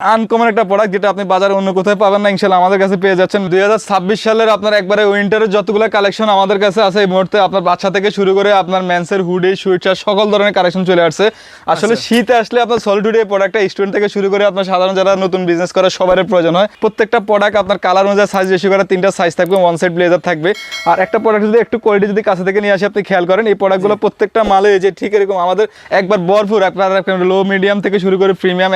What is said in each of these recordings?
Uncommon একটা product যেটা আপনি বাজারে অন্য কোথায় পাবেন না ইনশাল্লাহ আমাদের কাছে পেয়ে যাচ্ছেন। দুই হাজার ছাব্বিশ সালের আপনার একবারে উইন্টারের যতগুলো কালেকশন আমাদের কাছে আছে এই মুহূর্তে আপনার বাচ্চা থেকে শুরু করে আপনার ম্যান্সের হুডি সুইটার সকল ধরনের কালেকশন চলে আসছে। আসলে শীতে আসলে আপনার সলিড হুডি এই প্রোডাক্টটা স্টুডেন্ট থেকে শুরু করে আপনার সাধারণ যারা নতুন বিজনেস করে সবার প্রয়োজন হয়। প্রত্যেকটা প্রোডাক্ট আপনার কালার অনুযায়ী সাইজ রেশি করে তিনটা সাইজ থাকবে ওয়ান সাইড ব্লেজার থাকবে। আর একটা প্রোডাক্ট যদি একটু কোয়ালিটি যদি কাছে থেকে নিয়ে আসে আপনি খেয়াল করেন এই প্রোডাক্টগুলো প্রত্যেকটা মালে যে ঠিক এরকম আমাদের একবার ভরপুর আপনার লো মিডিয়াম থেকে শুরু করে প্রিমিয়াম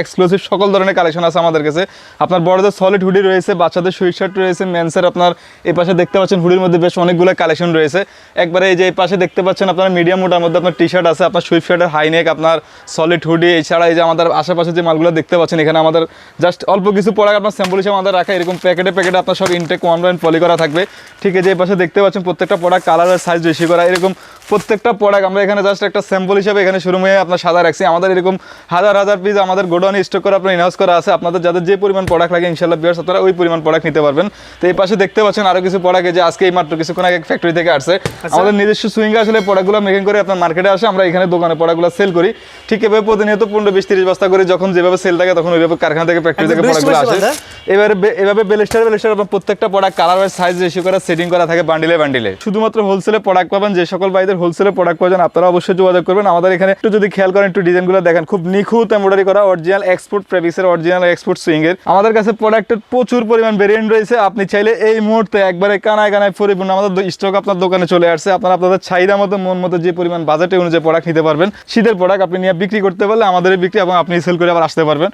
এক্সক্লুসিভ সকল ধরনের কালেকশন আছে আমাদের কাছে। আপনার বড়দের সলিড হুডি রয়েছে, বাচ্চাদের সুইট শার্ট রয়েছে মেন্সের আপনার এই পাশে দেখতে পাচ্ছেন হুডির মধ্যে বেশ অনেকগুলো কালেকশন রয়েছে। একবারে এই যে এই পাশে দেখতে পাচ্ছেন আপনার মিডিয়াম মোটার মধ্যে আপনার টি শার্ট আছে, আপনার সুইট শার্টের হাইনেক আপনার সলিড হুডি এছাড়া এই যে আমাদের আশেপাশে যে মালগুলো দেখতে পাচ্ছেন, এখানে আমাদের জাস্ট অল্প কিছু প্রোডাক্ট আপনার স্যাম্পল হিসেবে আমাদের রাখা, এরকম প্যাকেটে প্যাকেটে আপনার সব ইনটেক ওয়ান পলি করা থাকবে। ঠিক আছে এই পাশে দেখতে পাচ্ছেন প্রত্যেকটা প্রোডাক্ট কালারের সাইজ বেশি করা, এরকম প্রত্যেকটা প্রোডাক্ট আমরা এখানে জাস্ট একটা স্যাম্পল হিসেবে এখানে শুরু হয়ে আপনার সাদা রাখছি। আমাদের এরকম হাজার হাজার পিস আমাদের গোডাউনে স্টক করে আপনার ইনহাউস করা আছে। আপনাদের যাদের যে পরিমাণ প্রোডাক্ট লাগে ইনশাল্লাহ বিয়ার্স আপনারা ওই পরিমাণ প্রোডাক্ট নিতে পারবেন। তো এই পাশে দেখতে পাচ্ছেন আরও কিছু প্রোডাক্ট যে আজকে এই মাত্র কিছুক্ষণ আগে ফ্যাক্টরি থেকে আসছে। আমাদের নিজস্ব সুইং আসলে প্রোডাক্টগুলো মেকিং করে আপনার মার্কেটে আসে। আমরা এখানে দোকানে প্রোডাক্টগুলো সেল করি। ঠিক এভাবে প্রতিনিয়ত পনেরো বিশ তিরিশ বস্তা করে যখন যেভাবে সেল থাকে তখন ওইভাবে কারখানা থেকে ফ্যাক্টরি থেকে প্রোডাক্টগুলো আসে। এবারে এভাবে বেলেস্টার বেলেস্টার আপনার প্রত্যেকটা product colour wise size ratio করা সেটিং করা থাকে বান্ডিলে বান্ডিলে শুধুমাত্র হোলসেলে প্রোডাক্ট পাবেন যে সকল ভাইদের হোলসেলে প্রোডাক্ট পাবেন আপনারা অবশ্যই যোগাযোগ করবেন। আমাদের এখানে একটু যদি খেয়াল করেন একটু ডিজাইনগুলো দেখেন। খুব নিখুঁত এমব্রয়ডারি করা অরিজিনাল এক্সপোর্ট প্রেভিসের অরিজিনাল এক্সপোর্ট সুইংয়ের আমাদের কাছে প্রোডাক্টের প্রচুর পরিমাণ ভেরিয়েন্ট রয়েছে। আপনি চাইলে এই মুহূর্তে একবারে কানায় কানায় পরিপূর্ণ আমাদের স্টক আপনার দোকানে চলে আসছে। আপনারা আপনাদের চাহিদা মতো, মন মতো যে পরিমাণ বাজেটে অনুযায়ী প্রোডাক্ট নিতে পারবেন, শীতের প্রোডাক্ট আপনি নিয়ে বিক্রি করতে পারলে আমাদের বিক্রি এবং আপনি সেল করে আবার আসতে পারবেন।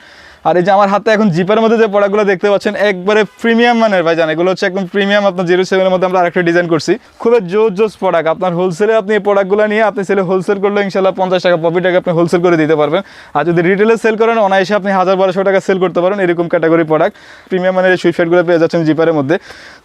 আর এই যে আমার হাতে এখন জিপের মধ্যে যে প্রোডাক্টগুলো দেখতে পাচ্ছেন, একবারে প্রিমিয়াম মানের ভাই জান, এগুলো হচ্ছে একদম প্রিমিয়াম আপনার জিরো সেভেনের মধ্যে আমরা আরেকটা ডিজাইন করছি। খুবই জোর জোস প্রোডাক্ট। আপনার হোলসেলে আপনি এই প্রোডাক্টগুলো নিয়ে আপনি সেলে হোলসেল করলে ইনশাল্লাহ পঞ্চাশ টাকা প্রফিট টাকা আপনি হোলসেল করে দিতে পারবেন। আর যদি রিটেলে সেল করেন, অনায়াসে আপনি হাজার বারোশো টাকা সেল করতে পারেন এরকম ক্যাটাগরি প্রোডাক্ট প্রিমিয়াম মানের এই সুইটগুলো পেয়ে যাচ্ছেন জিপারের মধ্যে।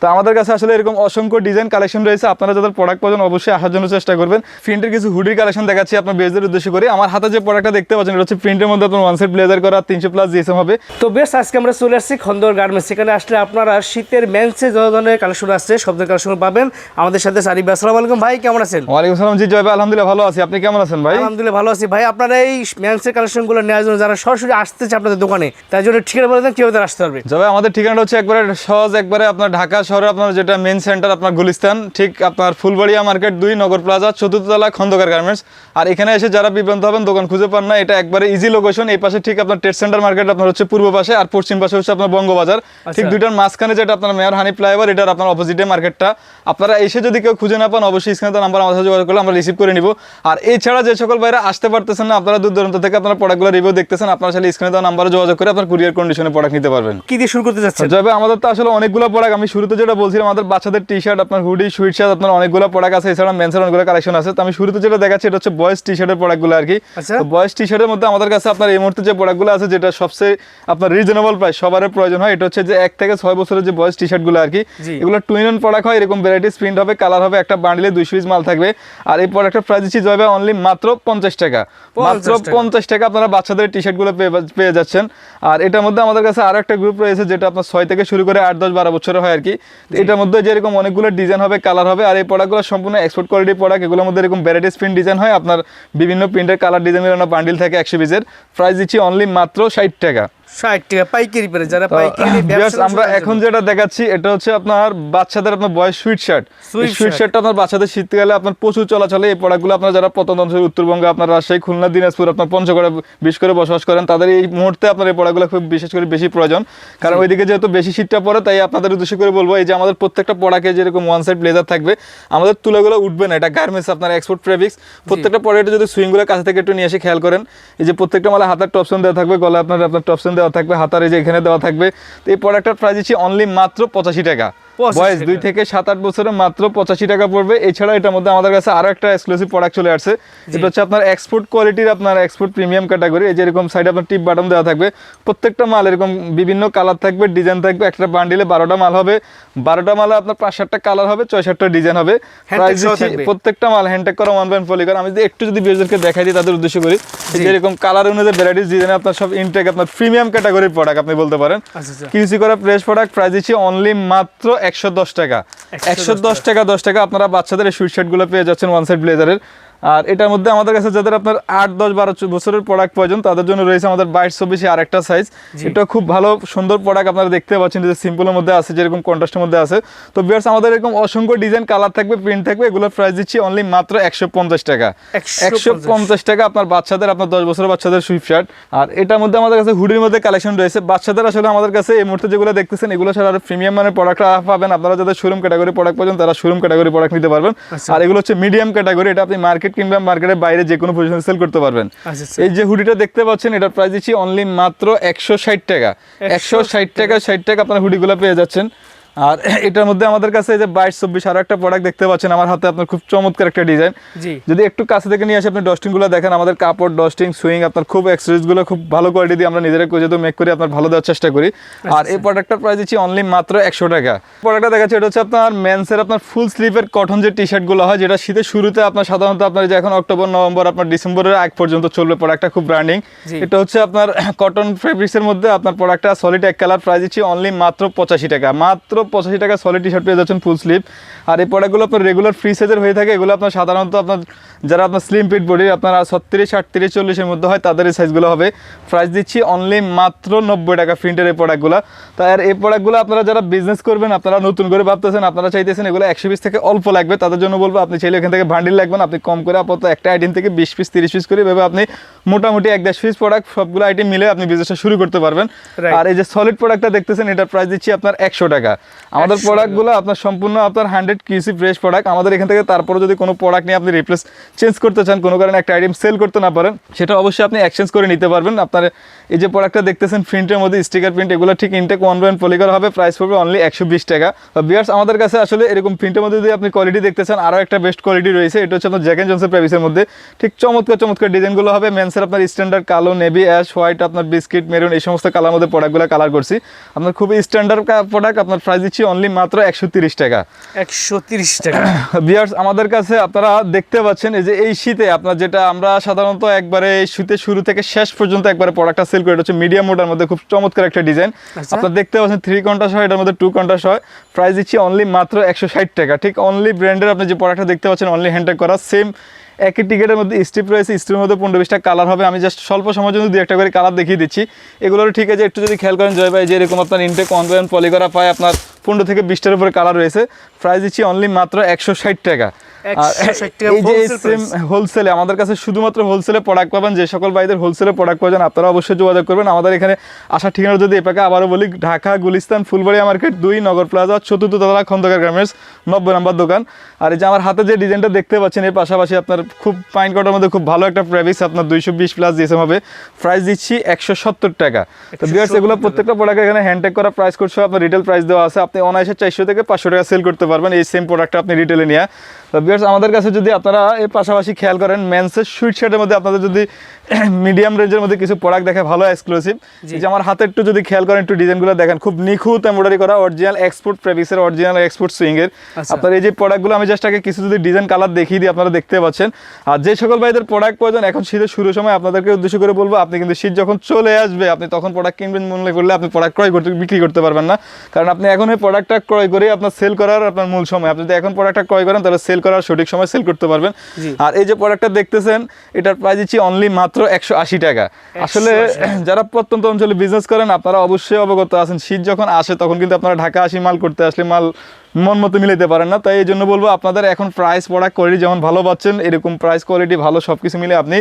তো আমাদের কাছে আসলে এরকম অসংখ্য ডিজাইন কালেকশন রয়েছে। আপনারা যাদের প্রোডাক্ট পাবেন অবশ্যই আসার জন্য চেষ্টা করবেন। প্রিন্টের কিছু হুডির কালেকশন দেখাচ্ছি আপনার বেজদের উদ্দেশ্য করে। আমার হাতে যে প্রোডাক্টটা দেখতে পাচ্ছেন, এটা হচ্ছে প্রিন্টের মধ্যে আপনার ওয়ান সেট ব্লেজার করা, তিনশো প্লাস হবে। তো বেশ আজকে আমরা চলে আসছি খন্দর গার্মেন্টস সেখানে আসলে আপনারা শীতের মেন্সে যত ধরনের কালেকশন আসছে সব ধরনের কালেকশন পাবেন। আমাদের সাথে সারিফ আসসালামু আলাইকুম। ভাই কেমন আছেন? ওয়ালাইকুম সালাম জি জয় ভাই আলহামদুলিল্লাহ ভালো আছি। আপনি কেমন আছেন ভাই? আলহামদুলিল্লাহ ভালো আছি। ভাই আপনারা এই মেন্সের কালেকশনগুলো নেওয়ার জন্য যারা সরাসরি আসতেছে আপনাদের দোকানে তাই জন্য ঠিকানা বলে দেন কীভাবে আসতে পারবে? তবে আমাদের ঠিকানাটা হচ্ছে একবারে সহজ একবারে আপনার ঢাকা শহরে আপনার যেটা মেন সেন্টার আপনার গুলিস্তান ঠিক আপনার ফুলবাড়িয়া মার্কেট দুই নগর প্লাজা চতুর্থতলা খন্দকার গার্মেন্টস আর এখানে এসে যারা বিভ্রান্ত হবেন দোকান খুঁজে পান না এটা একবারে ইজি লোকেশন এই পাশে ঠিক আপনার ট্রেড সেন্টার মার্কেট আপনার হচ্ছে পূর্ব পাশে আর পশ্চিম পাশে হচ্ছে আপনার বঙ্গবাজার। ঠিক দুইটার মাঝখানে যেটা আপনার মেয়র হানি ফ্লাইওভার এটার আপনার অপোজিটে মার্কেটটা আপনারা এসে যদি কেউ খুঁজে না পান অবশ্যই স্ক্রিনে নাম্বার আমাদের সাথে যোগাযোগ করলে আমরা রিসিভ করে নিব। আর এছাড়া যে সকল বাইরে আসতে পারতেছেন না আপনারা দূর দূরান্ত থেকে আপনার প্রোডাক্টগুলো রিভিউ দেখতেছেন আপনারা চাইলে স্ক্রিনে দেওয়া নাম্বারে যোগাযোগ করে আপনার কুরিয়ার কন্ডিশনে প্রোডাক্ট নিতে পারবেন। কি দিয়ে শুরু করতে যাচ্ছেন যাবে আমাদের তো আসলে অনেকগুলো প্রোডাক্ট আমি শুরুতে যেটা বলছিলাম আমাদের বাচ্চাদের টি শার্ট আপনার হুডি সুইট শার্ট আপনার অনেকগুলো প্রোডাক্ট আছে এছাড়া মেন্সের অনেকগুলো কালেকশন আছে। তো আমি শুরুতে যেটা দেখাচ্ছি এটা হচ্ছে বয়েস টি শার্টের প্রোডাক্টগুলো আর কি। আচ্ছা। তো বয়েস টি শার্টের মধ্যে আমাদের কাছে আপনার এই মুহূর্তে যে প্রোডাক্টগুলো আছে যেটা সবচেয়ে আপনার রিজনেবল প্রাইস সবার প্রয়োজন হয়। এটা হচ্ছে যে এক থেকে ছয় বছরের যে বয়েস টি শার্টগুলো আর কি এগুলো টুইন অন প্রোডাক্ট হয় এরকম ভ্যারাইটিস প্রিন্ট হবে কালার হবে একটা বান্ডিলে দুইশো পিস মাল থাকবে। আর এই প্রোডাক্টের প্রাইস দিচ্ছি যাবে অনলি মাত্র পঞ্চাশ টাকা। মাত্র পঞ্চাশ টাকা আপনারা বাচ্চাদের টি শার্টগুলো পেয়ে যাচ্ছেন। আর এটার মধ্যে আমাদের কাছে আরও একটা গ্রুপ রয়েছে যেটা আপনার ছয় থেকে শুরু করে আট দশ বারো বছরের হয় আর কি এটার মধ্যে যেরকম অনেকগুলো ডিজাইন হবে কালার হবে আর এই প্রোডাক্টগুলো সম্পূর্ণ এক্সপোর্ট কোয়ালিটি প্রোডাক্ট এগুলোর মধ্যে এরকম ভ্যারাইটিস প্রিন্ট ডিজাইন হয়। আপনার বিভিন্ন প্রিন্টের কালার ডিজাইন বান্ডিল থাকে একশো পিসের প্রাইস দিচ্ছি অনলি মাত্র ষাট টাকা। chegar. ষাট টাকা পাইকারি পেরে যারা পাইকারি নিয়ে viewers, ব্যবসা আমরা এখন যেটা দেখাচ্ছি এটা হচ্ছে আপনার বাচ্চাদের আপনার বয়স সুইট শার্ট সুইট। শার্টটা আপনার বাচ্চাদের শীতকালে আপনার প্রচুর চলাচলে এই প্রোডাক্টগুলো আপনার যারা প্রত্যন্ত অঞ্চল উত্তরবঙ্গ আপনার রাজশাহী খুলনা দিনাজপুর আপনার পঞ্চগড়ে বিশেষ করে বসবাস করেন তাদের এই মুহূর্তে আপনার এই প্রোডাক্টগুলো খুব বিশেষ করে বেশি প্রয়োজন। কারণ ওইদিকে যেহেতু বেশি শীতটা পড়ে তাই আপনাদের উদ্দেশ্য করে বলব এই যে আমাদের প্রত্যেকটা প্রোডাক্টে যেরকম ওয়ান সাইড ব্লেজার থাকবে আমাদের তুলাগুলো উঠবে না এটা গার্মেন্টস আপনার এক্সপোর্ট ফেব্রিক্স প্রত্যেকটা প্রোডাক্টে যদি সুইংগুলো কাছে থেকে একটু নিয়ে এসে খেয়াল করেন এই যে প্রত্যেকটা মালে হাতের টপশন দেওয়া থাকবে গলা আপনার আপনার টপশন দেওয়া থাকবে, হাতারে যে এখানে দেওয়া থাকবে, তো এই প্রোডাক্টটার প্রাইস দিচ্ছি অনলি মাত্র পঁচাশি টাকা। 85 বয়স দুই থেকে সাত আট বছরে মাত্র পঁচাশি টাকা পড়বে। এছাড়া এটার মধ্যে আমাদের কাছে আরও একটা এক্সক্লুসিভ প্রোডাক্ট চলে আসছে। এটা হচ্ছে আপনার এক্সপোর্ট কোয়ালিটির আপনার এক্সপোর্ট প্রিমিয়াম ক্যাটাগরি এই যে এরকম সাইডে আপনার টিপ বাটন দেওয়া থাকবে। প্রত্যেকটা মাল এরকম বিভিন্ন কালার থাকবে ডিজাইন থাকবে। একটা বান্ডিলে বারোটা মাল হবে। বারোটা মালে আপনার পাঁচ সাতটা কালার হবে ছয় সাতটা ডিজাইন হবে। প্রাইস দিচ্ছি প্রত্যেকটা মাল হ্যান্ডটেক করা ওয়ান পয়েন্ট পলিগন আমি যদি একটু যদি বিয়োজনকে দেখাই দিই তাদের উদ্দেশ্য করি। এই যে এরকম কালার অনুযায়ী ভ্যারাইটিস ডিজাইন আপনার সব ইনটেক আপনার প্রিমিয়াম ক্যাটাগরির প্রোডাক্ট আপনি বলতে পারেন। আচ্ছা আচ্ছা। কিউসি করা ফ্রেশ প্রোডাক্ট প্রাইস দিচ্ছি অনলি মাত্র একশো দশ টাকা। একশো দশ টাকা। দশ টাকা আপনারা বাচ্চাদের এই সুইট শার্টগুলো পেয়ে যাচ্ছেন ওয়ান সাইড ব্লেজারের আর এটার মধ্যে আমাদের কাছে যাদের আপনার আট দশ বারো বছরের প্রোডাক্ট প্রয়োজন তাদের জন্য রয়েছে আমাদের বাইশ চব্বিশে আরেকটা সাইজ এটা খুব ভালো সুন্দর প্রোডাক্ট আপনারা দেখতে পাচ্ছেন যে সিম্পলের মধ্যে আছে যেরকম কন্ট্রাস্টের মধ্যে আছে। তো বিয়ার্স আমাদের এরকম অসংখ্য ডিজাইন কালার থাকবে প্রিন্ট থাকবে এগুলোর প্রাইস দিচ্ছি অনলি মাত্র একশো পঞ্চাশ টাকা। একশো পঞ্চাশ। টাকা আপনার বাচ্চাদের আপনার দশ বছরের বাচ্চাদের সুইফট শার্ট আর এটার মধ্যে আমাদের কাছে হুডির মধ্যে কালেকশন রয়েছে। বাচ্চাদের আসলে আমাদের কাছে এই মুহূর্তে যেগুলো দেখতেছেন এগুলো ছাড়া আর প্রিমিয়াম মানের প্রোডাক্ট পাবেন। আপনারা যাদের শোরুম ক্যাটাগরি প্রোডাক্ট পাবেন তারা শোরুম ক্যাটাগরি প্রোডাক্ট নিতে পারবেন। আর এগুলো হচ্ছে মিডিয়াম ক্যাটাগরি এটা আপনি মার্কেট কিংবা মার্কেটের বাইরে যে কোনো পজিশনে সেল করতে পারবেন। আচ্ছা, আচ্ছা। এই যে হুডিটা দেখতে পাচ্ছেন এটার প্রাইস দিচ্ছি অনলি মাত্র একশো ষাট টাকা। একশো ষাট টাকা ষাট টাকা আপনার হুডিগুলো পেয়ে যাচ্ছেন। আর এটার মধ্যে আমাদের কাছে যে বাইশ চব্বিশ আরও একটা প্রোডাক্ট দেখতে পাচ্ছেন। আমার হাতে আপনার খুব চমৎকার একটা ডিজাইন যদি একটু কাছে থেকে নিয়ে আসে আপনি ডস্টিংগুলো দেখেন আমাদের কাপড় ডস্টিং সুইং আপনার খুব এক্সারসাইজগুলো খুব ভালো কোয়ালিটি দিয়ে আমরা নিজেরা যেহেতু মেক করি আপনার ভালো দেওয়ার চেষ্টা করি। আর এই প্রোডাক্টটার প্রাইস দিচ্ছি অনলি মাত্র একশো টাকা। প্রোডাক্টটা দেখাচ্ছি এটা হচ্ছে আপনার মেন্সের আপনার ফুল স্লিভের কটন যে টি শার্টগুলো হয় যেটা শীতের শুরুতে আপনার সাধারণত আপনার যে এখন অক্টোবর নভেম্বর আপনার ডিসেম্বরের আগ পর্যন্ত চলবে প্রোডাক্টটা খুব ব্র্যান্ডিং এটা হচ্ছে আপনার কটন ফেব্রিক্সের মধ্যে আপনার প্রোডাক্টটা সলিড এক কালার প্রাইস দিচ্ছি অনলি মাত্র পঁচাশি টাকা। মাত্র পঁচাশি টাকা সলিড টি শার্ট পেয়ে যাচ্ছেন ফুল স্লিভ আর এই প্রোডাক্টগুলো আপনার রেগুলার ফ্রি সাইজের হয়ে থাকে এগুলো আপনার সাধারণত আপনার যারা আপনার স্লিম ফিট বডি আপনার ছত্রিশ আটত্রিশ চল্লিশের মধ্যে হয় তাদের এই সাইজগুলো হবে। প্রাইস দিচ্ছি অনলি মাত্র নব্বই টাকা প্রিন্টের এই প্রোডাক্টগুলো তাই আর এই প্রোডাক্টগুলো আপনারা যারা বিজনেস করবেন আপনারা নতুন করে ভাবতেছেন আপনারা চাইতেছেন এগুলো একশো পিস থেকে অল্প লাগবে তাদের জন্য বলব আপনি চাইলে এখান থেকে ভান্ডিল লাগবেন আপনি কম করে আপাতত একটা আইটেম থেকে বিশ পিস তিরিশ পিস করে এভাবে আপনি মোটামুটি এক দেড় পিস প্রোডাক্ট সবগুলো আইটেম মিলে আপনি বিজনেসটা শুরু করতে পারবেন। আর এই যে সলিড প্রোডাক্টটা দেখতেছেন এটার প্রাইস দিচ্ছি আপনার একশো টাকা। আমাদের 100 প্রোডাক্টগুলো আপনার সম্পূর্ণ আপনার হান্ড্রেড কিউসি ফ্রেশ প্রোডাক্ট আমাদের এখান থেকে তারপরে যদি কোনো প্রোডাক্ট নিয়ে আপনি রিপ্লেস চেঞ্জ করতে চান কোনো কারণে একটা আইটেম সেল করতে না পারেন সেটা অবশ্যই আপনি এক্সচেঞ্জ করে নিতে পারবেন। আপনার এই যে প্রোডাক্টটা দেখতেছেন প্রিন্টের মধ্যে স্টিকার প্রিন্ট এগুলো ঠিক ইনটেক ওয়ান পয়েন্ট পলিকার হবে প্রাইস পড়বে অনলি একশো বিশ টাকা। বিয়ার্স আমাদের কাছে আসলে এরকম প্রিন্টের মধ্যে যদি আপনি কোয়ালিটি দেখতে চান আরও একটা বেস্ট কোয়ালিটি রয়েছে এটা হচ্ছে আপনার জ্যাক এন্ড জনসের প্রাইসের মধ্যে। ঠিক চমৎকার চমৎকার ডিজাইনগুলো হবে মেন্সের আপনার স্ট্যান্ডার্ড কালো নেভি অ্যাশ হোয়াইট আপনার বিস্কিট মেরুন এই সমস্ত কালার মধ্যে প্রোডাক্টগুলো কালার করছি। আপনার খুবই স্ট্যান্ডার্ড প্রোডাক্ট আপনার প্রাইস দিচ্ছি অনলি মাত্র একশো তিরিশ টাকা। একশো তিরিশ টাকা। বিয়ার্স আমাদের কাছে আপনারা দেখতে পাচ্ছেন এই যে এই শীতে আপনার যেটা আমরা সাধারণত একবারে এই শীতের শুরু থেকে শেষ পর্যন্ত একবারে প্রোডাক্টটা সেল করি এটা হচ্ছে মিডিয়াম মোডের মধ্যে খুব চমৎকার একটা ডিজাইন। আচ্ছা। আপনারা দেখতে পাচ্ছেন থ্রি কন্টাস হয় এটার মধ্যে টু কন্টাস হয় প্রাইস দিচ্ছি অনলি মাত্র একশো ষাট টাকা। ঠিক অনলি ব্র্যান্ডের আপনি যে প্রোডাক্টটা দেখতে পাচ্ছেন অনলি হ্যান্ডটেক করা সেম একই টিকেটের মধ্যে স্টিপ রয়েছে স্টিপের মধ্যে পনেরো বিশটা কালার হবে। আমি জাস্ট স্বল্প সময়ের জন্য দুই একটা করে কালার দেখিয়ে দিচ্ছি। এগুলোর ঠিক আছে একটু যদি খেয়াল করেন জয় ভাই যে এরকম আপনার ইনটেক পয়েন্ট পলি করা পায় আপনার পনেরো থেকে বিশটার উপরে কালার রয়েছে। প্রাইস দিচ্ছি অনলি মাত্র একশো ষাট টাকা আর 160 টাকা। এই যে সেম হোলসেলে আমাদের কাছে শুধুমাত্র হোলসেলে প্রোডাক্ট পাবেন যে সকল ভাইদের হোলসেলে প্রোডাক্ট পাবেন আপনারা অবশ্যই যোগাযোগ করবেন। আমাদের এখানে ঠিকানা যদি এপাকে আবারও বলি ঢাকা গুলিস্তান ফুলবাড়িয়া মার্কেট দুই নগর প্লাজা চতুর্থ তলা খন্দকার গার্মেন্টস নব্বই নম্বর দোকান। আর এই যে আমার হাতে যে ডিজাইনটা দেখতে পাচ্ছেন এর পাশাপাশি আপনার খুব পাইন কটার মধ্যে খুব ভালো একটা প্রাইস আপনার দুইশো বিশ প্লাস হবে। প্রাইস দিচ্ছি একশো সত্তর টাকা। তো বিয়ার্স এগুলো প্রত্যেকটা প্রোডাক্ট এখানে হ্যান্ডটেক করা প্রাইস করছে আপনার রিটেল প্রাইস দেওয়া আছে। আপনি অনায়াসে চারশো থেকে পাঁচশো টাকা সেল করতে পারবেন এই সেম প্রোডাক্টটা আপনি রিটেলে নিয়ে। তো বিয়ার্স আমাদের কাছে যদি আপনারা এর পাশাপাশি খেয়াল করেন মেন্সের সুইট শার্টের মধ্যে আপনাদের যদি মিডিয়াম রেঞ্জের মধ্যে কিছু প্রোডাক্ট দেখে ভালো এক্সক্লুসিভ যে আমার হাতে একটু যদি খেয়াল করেন একটু ডিজাইনগুলো দেখেন খুব নিখুঁত এমব্রয়ডারি করা অরিজিনাল এক্সপোর্ট প্রেভিসের অরিজিনাল এক্সপোর্ট সুইংয়ের। আপনার এই যে প্রোডাক্টগুলো আমি জাস্ট আগে কিছু যদি ডিজাইন কালার দেখিয়ে দিই আপনারা দেখতে পাচ্ছেন। আর যে সকল ভাইদের প্রোডাক্ট প্রয়োজন এখন শীতের শুরুর সময় আপনাদেরকে উদ্দেশ্য করে বলব আপনি কিন্তু শীত যখন চলে আসবে আপনি তখন প্রোডাক্ট কিনবেন মনে করলে আপনি প্রোডাক্ট ক্রয় করতে বিক্রি করতে পারবেন না। কারণ আপনি এখন এই প্রোডাক্টটা ক্রয় করে আপনার সেল করার আপনার মূল সময়। আপনি যদি এখন প্রোডাক্টটা ক্রয় করেন তাহলে সেল করার সঠিক সময় সেল করতে পারবেন। আর এই যে প্রোডাক্টটা দেখতেছেন এটার প্রাইস দিচ্ছি অনলি মাত্র একশো আশি টাকা। আসলে যারা প্রত্যন্ত অঞ্চলে বিজনেস করেন আপনারা অবশ্যই অবগত আছেন। শীত যখন আসে তখন কিন্তু আপনারা ঢাকা আসি মাল করতে আসলে মাল মন মতো মিলাইতে পারেন না। তাই এই জন্য বলব আপনাদের এখন প্রাইস প্রোডাক্ট কোয়ালিটি যেমন ভালো পাচ্ছেন এরকম প্রাইস কোয়ালিটি ভালো সব কিছু মিলে আপনি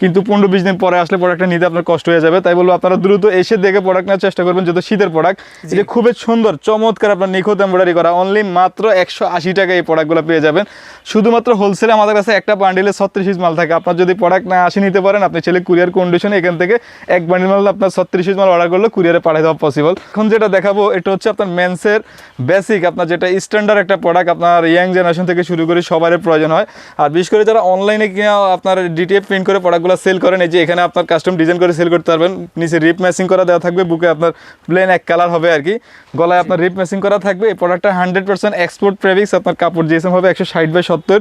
কিন্তু পনেরো বিশ দিন পরে আসলে প্রোডাক্টটা নিতে আপনার কষ্ট হয়ে যাবে। তাই বলব আপনারা দ্রুত এসে দেখে প্রোডাক্ট নেওয়ার চেষ্টা করবেন যেহেতু শীতের প্রোডাক্ট যে খুবই সুন্দর চমৎকার আপনার নিখুঁত এমব্রয়ডারি করা। অনলি মাত্র একশো আশি টাকা এই প্রোডাক্টগুলো পেয়ে যাবেন। শুধুমাত্র হোলসেলে আমাদের কাছে একটা বান্ডিলে ছত্রিশ পিস মাল থাকে। আপনার যদি প্রোডাক্ট না আসে নিতে পারেন আপনি ছেলে কুরিয়ার কন্ডিশন এখান থেকে এক বান্ডিল মাল আপনার ছত্রিশ পিস মাল অর্ডার করলে কুরিয়ারে পাঠিয়ে দেওয়া পসিবল এখন যেটা দেখাবো এটা হচ্ছে আপনার মেন্সের বেসিক আপনার যেটা স্ট্যান্ডার্ড একটা প্রোডাক্ট আপনার ইয়াং জেনারেশন থেকে শুরু করে সবারই প্রয়োজন হয়। আর বিশেষ করে যারা অনলাইনে কিনা আপনার ডিটিএফ প্রিন্ট করে প্রোডাক্টগুলো সেল করেন, এই যে এখানে আপনার কাস্টম ডিজাইন করে সেল করতে পারবেন, নিচে রিপ ম্যাচিং করা দেওয়া থাকবে, বুকে আপনার প্লেন এক কালার হবে আর কি। গলায় আপনার রিপ ম্যাচিং করা থাকবে, এই প্রোডাক্টটা হান্ড্রেড পার্সেন্ট এক্সপোর্ট প্রেভিক্স আপনার কাপড় জিএসএম হবে একশো ষাট বাই সত্তর,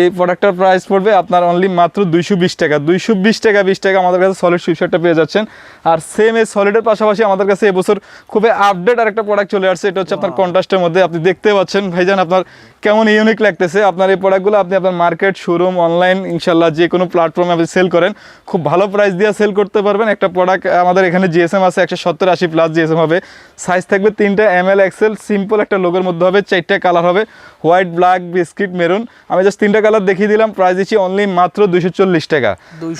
এই প্রোডাক্টটার প্রাইস পড়বে আপনার অনলি মাত্র দুইশো বিশ টাকা। দুইশো বিশ টাকা বিশ টাকা আমাদের কাছে সলিড সুইপশারটা পেয়ে যাচ্ছেন। আর সেম এই সলিডের পাশাপাশি আমাদের কাছে এবছর খুবই আপডেট আর একটা প্রোডাক্ট চলে আসছে, এটা হচ্ছে আপনার কন্ট্রাস্টের মধ্যে। আপনি দেখতে পাচ্ছেন। ভাইজান, আপনার কেমন ইউনিক লাগতেছে? আপনার এই প্রোডাক্টগুলো আপনি আপনার মার্কেট শোরুম অনলাইন ইনশাল্লাহ যে কোনো প্ল্যাটফর্মে আপনি সেল করেন, খুব ভালো প্রাইস দিয়ে সেল করতে পারবেন। একটা প্রোডাক্ট আমাদের এখানে জিএসএম আছে একশো সত্তর আশি প্লাস জিএসএম হবে। সাইজ থাকবে তিনটা এম এল এক্সেল সিম্পল একটা লোকের মধ্যে হবে, চারটে কালার হবে। White black biscuit maroon. আমি জাস্ট তিনটা কালার দেখিয়ে দিলাম প্রাইস দিচ্ছি অনলি মাত্র দুইশো চল্লিশ টাকা।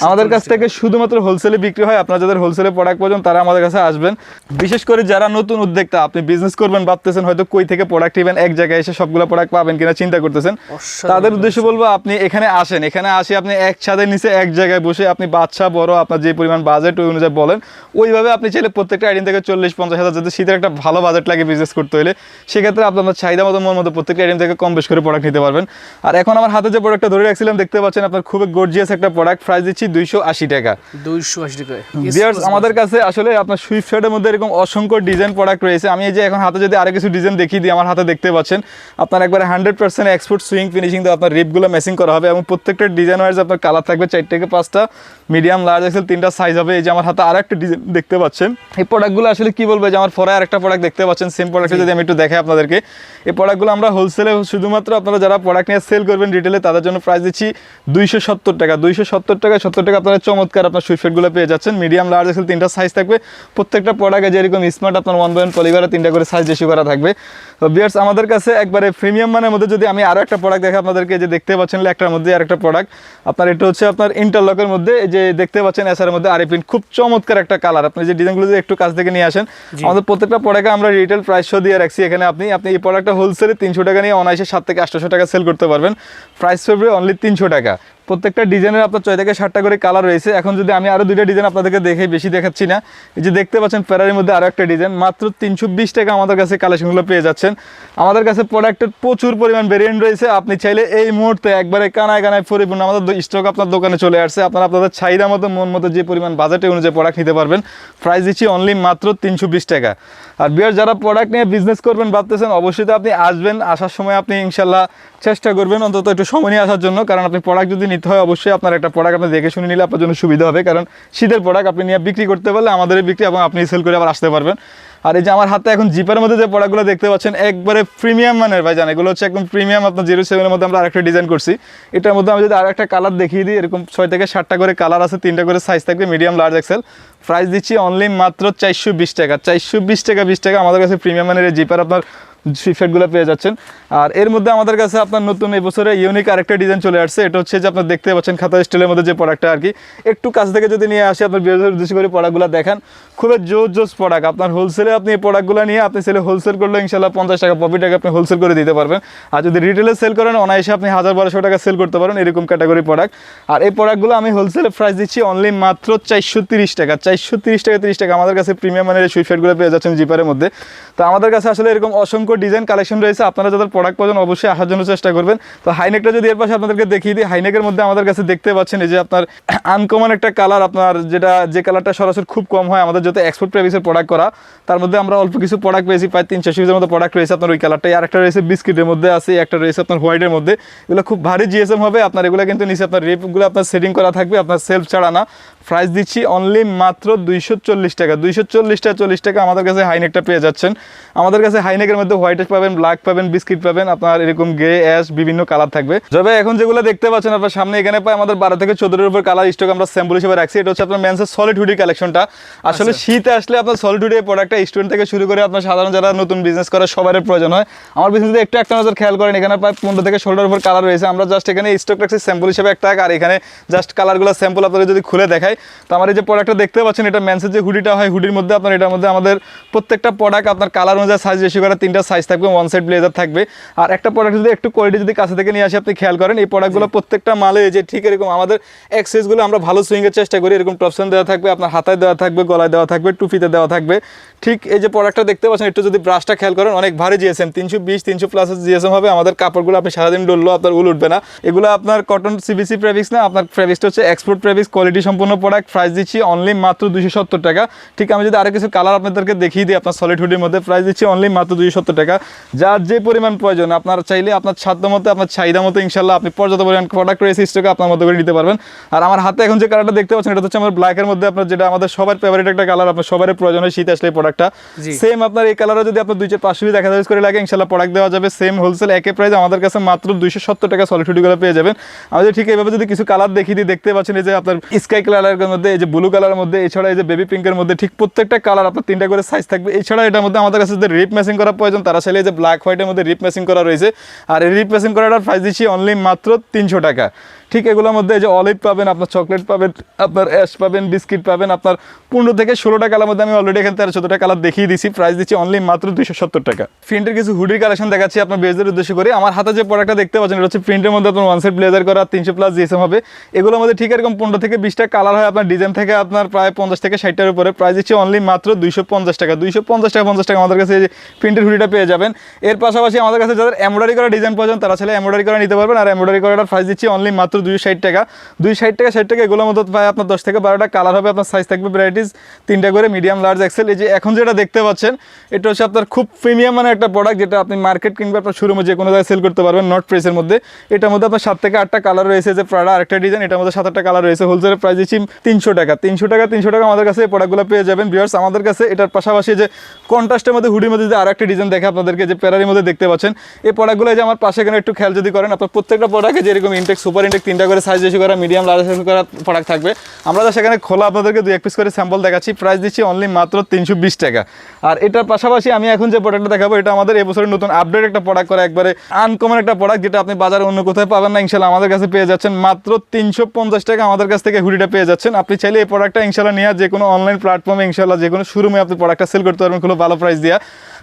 আমাদের কাছ থেকে শুধুমাত্র হোলসেলে বিক্রি হয় আপনারা যাদের হোলসেলে প্রোডাক্ট পর্যন্ত তারা আমাদের কাছে আসবেন। বিশেষ করে যারা নতুন উদ্যোক্তা আপনি বিজনেস করবেন ভাবতেছেন হয়তো কই থেকে প্রোডাক্ট নেবেন এক জায়গায় এসে সবগুলো প্রোডাক্ট পাবেন কিনা চিন্তা করতেছেন। তাদের উদ্দেশ্য বলব আপনি এখানে আসেন। এখানে আসি আপনি এক ছাদের নিচে এক জায়গায় বসে আপনি বাচ্চা বড় আপনার যে পরিমাণ বাজেট ওই অনুযায়ী বলেন। ওইভাবে আপনি চাইলে প্রত্যেকটা আইডিন থেকে চল্লিশ পঞ্চাশ হাজার যদি শীতের একটা ভালো বাজেট লাগে বিজনেস করতে হলে সেক্ষেত্রে আপনার চাহিদা মতো মন মতো প্রত্যেকটা আইডিন থেকে কম বেশ করে প্রোডাক্ট নিতে পারবেন। আর এখন আমার হাতে যে প্রোডাক্টটা ধরে রাখছিলাম দেখতে পাচ্ছেন আপনার খুবই গর্জিয়াস একটা প্রোডাক্ট প্রাইস দিচ্ছি দুইশো আশি টাকা। দুইশো আশি টাকা ভিউয়ার্স আমাদের কাছে আসলে আপনার সুইফট শার্টের মধ্যে এরকম অসংখ্য ডিজাইন প্রোডাক্ট রয়েছে। আমি এই যে এখন হাতে যদি আরও কিছু ডিজাইন দেখিয়ে দিই আমার হাতে দেখতে পাচ্ছেন আপনার একবারে hundred percent export sewing finishing দিয়ে আপনার রিপগুলো ম্যাচিং করা হবে এবং প্রত্যেকটা ডিজাইন ওয়াইজ আপনার কালার থাকবে চার থেকে পাঁচটা মিডিয়াম লার্জ এক্সেল তিনটা সাইজ হবে। এই যে আমার হাতে আর একটা ডিজাইন দেখতে পাচ্ছেন এই প্রোডাক্টগুলো আসলে কি বলব যে আমার ফরে আর একটা প্রোডাক্ট দেখতে পাচ্ছেন সেম প্রোডাক্টটা যদি আমি একটু দেখাই আপনাদেরকে এই প্রোডাক্টগুলো আমরা হোলসেলে শুধুমাত্র আপনারা যারা প্রোডাক্ট নিয়ে সেল করবেন রিটেলে তাদের জন্য প্রাইস দিচ্ছি দুইশো সত্তর টাকা। দুইশো সত্তর টাকা সত্তর টাকা আপনারা চমৎকার আপনার সুইফেটগুলো পেয়ে যাচ্ছেন। মিডিয়াম লার্জ এক্সেল তিনটা সাইজ থাকবে। প্রত্যেকটা প্রোডাক্টে যেরকম স্মার্ট আপনার ওয়ান পয়েন্ট পলিবারে তিনটা করে সাইজ রেশিও করা থাকবে। তো বিয়ার্স আমাদের কাছে একবারে প্রিমিয়াম মানের মধ্যে যদি আমি আরও একটা প্রোডাক্ট দেখে আপনাদেরকে যে দেখতে পাচ্ছেন একটার মধ্যে আরেকটা প্রোডাক্ট আপনার এটা হচ্ছে আপনার ইন্টারলকের মধ্যে যে দেখতে পাচ্ছেন এসআর মধ্যে আরিফিন খুব চমৎকার একটা কালার আপনি যে ডিজাইনগুলো যদি একটু কাছ থেকে নিয়ে আসেন আমাদের প্রত্যেকটা প্রোডাক্টে আমরা রিটেল প্রাইস শো দিয়ে রাখছি। এখানে আপনি আপনি এই প্রোডাক্টটা হোলসেলে তিনশো টাকা নিয়ে অনায়াসে সাত থেকে আটশো টাকা সেল করতে পারবেন। প্রাইস পড়বে অনলি তিনশো টাকা। প্রত্যেকটা ডিজাইনের আপনার ছয় থেকে ষাটটা করে কালার রয়েছে। এখন যদি আমি আরও দুইটা ডিজাইন আপনাদেরকে দেখে বেশি দেখাচ্ছি না। এই যে দেখতে পাচ্ছেন ফেরারির মধ্যে আরও একটা ডিজাইন। মাত্র তিনশো বিশ টাকা আমাদের কাছে কালেকশনগুলো পেয়ে যাচ্ছেন। আমাদের কাছে প্রোডাক্টের প্রচুর পরিমাণ ভেরিয়েন্ট রয়েছে। আপনি চাইলে এই মুহূর্তে একবারে কানায় কানায় পরিপূর্ণ আমাদের স্টক আপনার দোকানে চলে আসছে। আপনারা আপনাদের চাহিদা মতো, মন মতো যে পরিমাণ বাজেটে অনুযায়ী প্রোডাক্ট নিতে পারবেন। প্রাইস দিচ্ছি অনলি মাত্র তিনশো বিশ টাকা। আর বিয়ার, যারা প্রোডাক্ট নিয়ে বিজনেস করবেন, ভাবতেছেন অবশ্যই তো আপনি আসবেন। আসার সময় আপনি ইনশাল্লাহ চেষ্টা করবেন। অন্তত একটু সময় নিয়ে আসার জন্য। কারণ আপনি প্রোডাক্ট যদি নিতে হয় অবশ্যই। আপনার একটা প্রোডাক্ট আপনি দেখে শুনে নিলে আপনার জন্য সুবিধা হবে। কারণ শীতের প্রোডাক্ট আপনি নিয়ে বিক্রি করতে পারলে আমাদের বিক্রি এবং আপনি সেল করে আবার আসতে পারবেন। আর এই যে আমার হাতে এখন জিপের মধ্যে যে প্রোডাক্টগুলো দেখতে পাচ্ছেন, একবারে প্রিমিয়াম মানের ভাই জান এগুলো হচ্ছে একদম প্রিমিয়াম আপনার জিরো সেভেনের মধ্যে আমরা আরেকটা ডিজাইন করছি। এটার মধ্যে আমি যদি আরেকটা কালার দেখিয়ে দিই, এরকম ছয় থেকে সাতটা করে কালার আছে, তিনটা করে সাইজ থাকবে মিডিয়াম লার্জ এক্সেল প্রাইস দিচ্ছি অনলি মাত্র চারশো বিশ টাকা। চারশো বিশ টাকা বিশ টাকা আমাদের কাছে প্রিমিয়াম মানের এই জিপার আপনার সুইফেটগুলো পেয়ে যাচ্ছেন। আর এর মধ্যে আমাদের কাছে আপনার নতুন এই বছরে ইউনিক আরেকটা ডিজাইন চলে আসছে। এটা হচ্ছে যে আপনার দেখতে পাচ্ছেন খাতা স্টিলের মধ্যে যে প্রোডাক্টটা আর কি। একটু কাছ থেকে যদি নিয়ে আসি, আপনার বিরোধী উদ্দেশ্য করে প্রোডাক্টগুলো দেখেন। খুবই জোর জোস প্রোডাক্ট আপনার হোলসেলে আপনি এই প্রোডাক্টগুলো নিয়ে আপনি সেলে হোলসেল করলে ইনশাল্লাহ পঞ্চাশ টাকা প্রফিট আপনি হোলসেল করে দিতে পারবেন। আর যদি রিটেলে সেল করেন, অনায়াসে আপনি হাজার বারোশো টাকা সেল করতে পারেন এরকম ক্যাটাগরি প্রোডাক্ট আর এই প্রোডাক্টগুলো আমি হোলসেলে প্রাইস দিচ্ছি অনলি মাত্র চারশো তিরিশ টাকা। চারশো তিরিশ টাকা তিরিশ টাকা আমাদের কাছে প্রিমিয়াম মানের সুইফেটগুলো পেয়ে যাচ্ছেন জিপারের মধ্যে। তো আমাদের কাছে আসলে এরকম অসংখ্য ডিজাইন কালেকশন রয়েছে। আপনারা যাদের প্রোডাক্ট পাবেন অবশ্যই আসার জন্য চেষ্টা করবেন। তো হাইনেকটা যদি এর পাশে আপনাদেরকে দেখিয়ে দিই হাইনেকের মধ্যে আমাদের কাছে দেখতে পাচ্ছেন এই যে আপনার আনকমন একটা কালার আপনার যেটা, যে কালারটা সরাসরি খুব কম হয় আমাদের যত এক্সপোর্ট প্রেভিসের প্রোডাক্ট করা, তার মধ্যে আমরা অল্প কিছু প্রোডাক্ট পেয়েছি, প্রায় তিনশো পিসের মতো প্রোডাক্ট রয়েছে আপনার ওই কালারটাই আর একটা রয়েছে বিস্কিটের মধ্যে আছে, একটা রয়েছে আপনার হোয়াইটের মধ্যে। এগুলো খুব ভারী জিএসএম হবে, আপনার এগুলো কিন্তু নিচে আপনার রেপগুলো আপনার সেটিং করা থাকবে, আপনার সেলফ ছাড়া না। প্রাইস দিচ্ছি অনলি মাত্র দুইশো চল্লিশ টাকা। দুইশো চল্লিশ টাকা চল্লিশ টাকা আমাদের কাছে হাইনেকটা পেয়ে যাচ্ছেন। আমাদের কাছে হাইনেকের মধ্যে হোয়াইট পাবেন ব্ল্যাক পাবেন বিস্কিট পাবেন আপনার এরকম গ্রে অ্যাশ বিভিন্ন কালার থাকবে। তবে এখন যেগুলো দেখতে পাচ্ছেন আপনার সামনে এখানে পাই আমাদের বারো থেকে চোদ্দের উপর কালার স্টক আমরা স্যাম্পল হিসেবে রাখছি। এটা হচ্ছে আপনার ম্যান্সের সলিড হুডি কালেকশনটা আসলে শীত আসলে আপনার সলিড হুডি প্রোডাক্টটা স্টুডেন্ট থেকে শুরু করে আপনার সাধারণ যারা নতুন বিজনেস করে সবার প্রয়োজন হয়। আমার বিজনেসে একটু একটা নজর খেয়াল করেন এখানে প্রায় পনেরো থেকে ষোলোর উপর কালার রয়েছে। আমরা জাস্ট এখানে স্টক রাখছি স্যাম্পল হিসেবে একটা আর এখানে জাস্ট কালারগুলো স্যাম্পল আপনাদের যদি খুলে দেখায় তো আমার এই যে প্রোডাক্টটা দেখতে পাচ্ছেন এটা ম্যান্সের যে হুডিটা হয় হুডির মধ্যে আপনার এটার মধ্যে আমাদের প্রত্যেকটা প্রোডাক্ট আপনার কালার অনুযায়ী সাইজ রেশিও করা তিনটা সাইজ থাকবে ওয়ান সাইড ব্লেজার থাকবে। আর একটা প্রোডাক্ট যদি একটু কোয়ালিটি যদি কাছে থেকে নিয়ে আসে আপনি খেয়াল করেন এই প্রোডাক্টগুলো প্রত্যেকটা মালে যে ঠিক এরকম আমাদের এক্সেসগুলো আমরা ভালো সুইংয়ের চেষ্টা করি এরকম টপশন দেওয়া থাকবে আপনার হাতায় দেওয়া থাকবে গলায় দেওয়া থাকবে টুপিতে দেওয়া থাকবে। ঠিক এই যে প্রোডাক্টটা দেখতে পাচ্ছেন একটু যদি ব্রাশটা খেয়াল করেন অনেক ভারী জিএসএম তিনশো বিশ তিনশো প্লাস জিএসএম হবে। আমাদের কাপড়গুলো আপনি সারাদিন ডললেও আপনার উল উঠবে না। এগুলো আপনার কটন সিবিসি প্রেভিক্স না আপনার প্রেভিক্সটা হচ্ছে এক্সপোর্ট প্রেভিক্স কোয়ালিটি সম্পূর্ণ প্রোডাক্ট প্রাইস দিচ্ছি অনলি মাত্র দুশো সত্তর টাকা। ঠিক আমি যদি আরও কিছু কালার আপনাদেরকে দেখিয়ে দিই আপনার সলিড হুডির মধ্যে প্রাইস দিচ্ছি অনলি মাত্র দুশো সত্তর টাকা। টাকা। যার যে পরিমাণ প্রয়োজন আপনার চাইলে আপনার সাধ্য মতো আপনার চাহিদা মতো ইনশাল্লাহ আপনি পর্যাপ্ত পরিমাণ প্রোডাক্ট রয়েছে স্টকে আপনার মতো করে নিতে পারবেন। আর আমার হাতে এখন যে কালারটা দেখতে পাচ্ছেন এটা হচ্ছে আমার ব্ল্যাকের মধ্যে আপনার যেটা আমাদের সবার ফেভারিট একটা কালার আপনার সবার প্রয়োজন হয় শীত আসলে প্রোডাক্টটা সেম আপনার এই কালারও যদি আপনার দুই চার পাঁচশো দেখা যাবে করে লাগে ইনশাল্লাহ প্রোডাক্ট দেওয়া যাবে সেম হোলসেল একে প্রাইস আমাদের কাছে মাত্র দুইশো সত্তর টাকা সলিড করে পেয়ে যাবেন। আমাদের ঠিক এইভাবে যদি কিছু কালার দেখিয়ে দিই দেখতে পাচ্ছেন এই যে আপনার স্কাই কালারের মধ্যে এই যে ব্লু কালারের মধ্যে এছাড়া এই যে বেবি পিঙ্কের মধ্যে ঠিক প্রত্যেকটা কালার আপনার তিনটা করে সাইজ থাকবে। এছাড়া এটার মধ্যে আমাদের কাছে যে রিপ ম্যাচিং করা প্রয়োজন তারা চাইলে যে ব্ল্যাক হোয়াইটের মধ্যে রিপ করা রয়েছে। আর এই রিপ ম্যাচিং করাটার প্রাইস দিচ্ছি অনলি মাত্র তিনশো টাকা। ঠিক এগুলোর মধ্যে যে অলিভ পাবেন, আপনার চকলেট পাবেন, আপনার অ্যাশ পাবেন বিস্কিট পাবেন, আপনার পনেরো থেকে ষোলোটা কালার মধ্যে আমি অলরেডি এখানে তেরো চোদ্দটা কালার দেখিয়ে দিচ্ছি। প্রাইস দিচ্ছি অনলি মাত্র দুইশো সত্তর টাকা। প্রিন্টের কিছু হুডির কালেকশন দেখাচ্ছি আপনার বেজদের উদ্দেশ্য করে। আমার হাতে যে প্রোডাক্টটা দেখতে পাচ্ছেন, এটা হচ্ছে প্রিন্টের মধ্যে আপনার ওয়ান সেট ব্লেজার করা, তিনশো প্লাস জিএসএম হবে। এগুলোর মধ্যে ঠিক এরকম পনেরো থেকে বিশটা কালার হয় আপনার ডিজাইন থেকে আপনার প্রায় পঞ্চাশ থেকে ষাটটার উপরে। প্রাইস দিচ্ছি অনলি মাত্র দুইশো পঞ্চাশ টাকা। দুইশো পঞ্চাশ টাকা পঞ্চাশ টাকা আমাদের কাছে প্রিন্টের হুডিটা পেয়ে যাবেন। এর পাশাপাশি আমাদের কাছে যাদের এমব্রয়ডারি করা ডিজাইন প্রয়োজন, তারা ছেলে এমব্রয়ডারি করা নিতে পারবেন। আর এমব্রয়ডারি করাটার প্রাইস দিচ্ছি অনলি মাত্র দুইশো ষাট টাকা। দুই ষাট টাকা ষাট টাকা এগুলোর মধ্যে প্রায় আপনার দশ থেকে বারোটা কালার হবে, আপনার সাইজ থাকবে ভ্যারাইটিস তিনটা করে মিডিয়াম লার্জ এক্সেল এই যে এখন যেটা দেখতে পাচ্ছেন, এটা হচ্ছে আপনার খুব প্রিমিয়াম মানে একটা প্রোডাক্ট যেটা আপনি মার্কেট কিংবা আপনার শোরুমে যে কোনো জায়গায় সেল করতে পারবেন নট প্রাইসের মধ্যে। এটার মধ্যে আপনার সাত থেকে আটটা কালার রয়েছে যে প্রাডা আরেকটা ডিজাইন এটার মধ্যে সাত আটটা কালার রয়েছে। হোলসেলের প্রাইস দিচ্ছি তিনশো টাকা। তিনশো টাকা তিনশো টাকা আমাদের কাছে এই প্রোডাক্টগুলো পেয়ে যাবেন। বিয়ার্স আমাদের কাছে এটার পাশাপাশি যে কন্ট্রাস্টের মধ্যে হুডির মধ্যে যে আরেকটা ডিজাইন দেখে আপনাদেরকে যে প্যারারির মধ্যে দেখতে পাচ্ছেন, এই প্রোডাক্টগুলো যে আমার পাশে এখানে একটু খেয়াল যদি করেন, আপনার প্রত্যেকটা প্রোডাক্টে যেরকম ইনটেক সুপার ইনটেক তিনটা করে সাইজ বেশি করা মিডিয়াম লার্জ সাইজ করা প্রোডাক্ট থাকবে। আমরা সেখানে খোলা আপনাদেরকে দুই এক পিস করে স্যাম্পল দেখাচ্ছি। প্রাইস দিচ্ছি অনলি মাত্র তিনশো বিশ টাকা। আর এটার পাশাপাশি আমি এখন যে প্রোডাক্টটা দেখাবো, এটা আমাদের এবছরের নতুন আপডেট একটা প্রোডাক্ট করা একবারে আনকমন একটা প্রোডাক্ট যেটা আপনি বাজারে অন্য কোথাও পাবেন না ইনশাল্লাহ আমাদের কাছে পেয়ে যাচ্ছেন। মাত্র তিনশো পঞ্চাশ টাকা আমাদের কাছ থেকে হুডিটা পেয়ে যাচ্ছেন। আপনি চাইলে এই প্রোডাক্টটা ইনশাল্লাহ নিয়ে যে কোনো অনলাইন প্ল্যাটফর্মে ইনশাল্লাহ যে কোনো শোরুমে আপনি প্রোডাক্টটা সেল করতে পারবেন খুব ভালো প্রাইস দিয়া।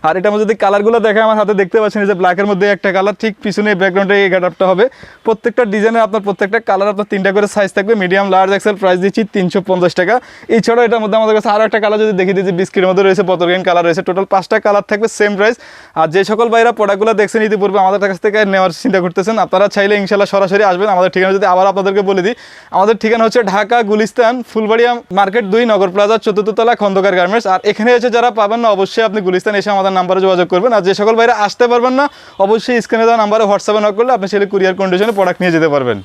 আর এটার মধ্যে যদি কালারগুলো দেখে আমার হাতে দেখতে পাচ্ছেন যে ব্ল্যাকের মধ্যে একটা কালার, ঠিক পিছনে ব্যাকগ্রাউন্ডে এই গেটআপটা হবে। প্রত্যেকটা ডিজাইনে আপনার প্রত্যেকটা কালার, আপনার তিনটা করে সাইজ থাকবে মিডিয়াম লার্জ এক্সেল প্রাইস দিচ্ছি তিনশো পঞ্চাশ টাকা। এছাড়াও এটার মধ্যে আমাদের কাছে আরও একটা কালার যদি দেখে দিচ্ছি বিস্কিটের মধ্যে রয়েছে পতরগ্রিন কালার রয়েছে। টোটাল পাঁচটা কালার থাকবে সেম প্রাইস আর যে সকল ভাইরা প্রোডাক্টগুলো দেখছেন, ইতিপূর্বে আমাদের কাছ থেকে নেওয়ার চিন্তা করতেছেন, আপনারা চাইলে ইনশাল্লাহ সরাসরি আসবেন। আমাদের ঠিকানা যদি আবার আপনাদেরকে বলে দিই, আমাদের ঠিকানা হচ্ছে ঢাকা, গুলিস্তান, ফুলবাড়িয়া মার্কেট দুই, নগর প্লাজা চতুর্থ তলা খন্দকার গার্মেন্টস। আর এখানে এসে যারা পাবেন না, অবশ্যই আপনি গুলিস্তান এসে আমাদের নাম্বারে যোগাযোগ করবেন। আর যে সকল বাইরে আসতে পারবেন না, অবশ্যই স্ক্রিনে দেওয়া নাম্বারে হোয়াটসঅ্যাপে নক করলে আপনি সেটা কুরিয়ার কন্ডিশনে প্রোডাক্ট নিয়ে যেতে পারবেন।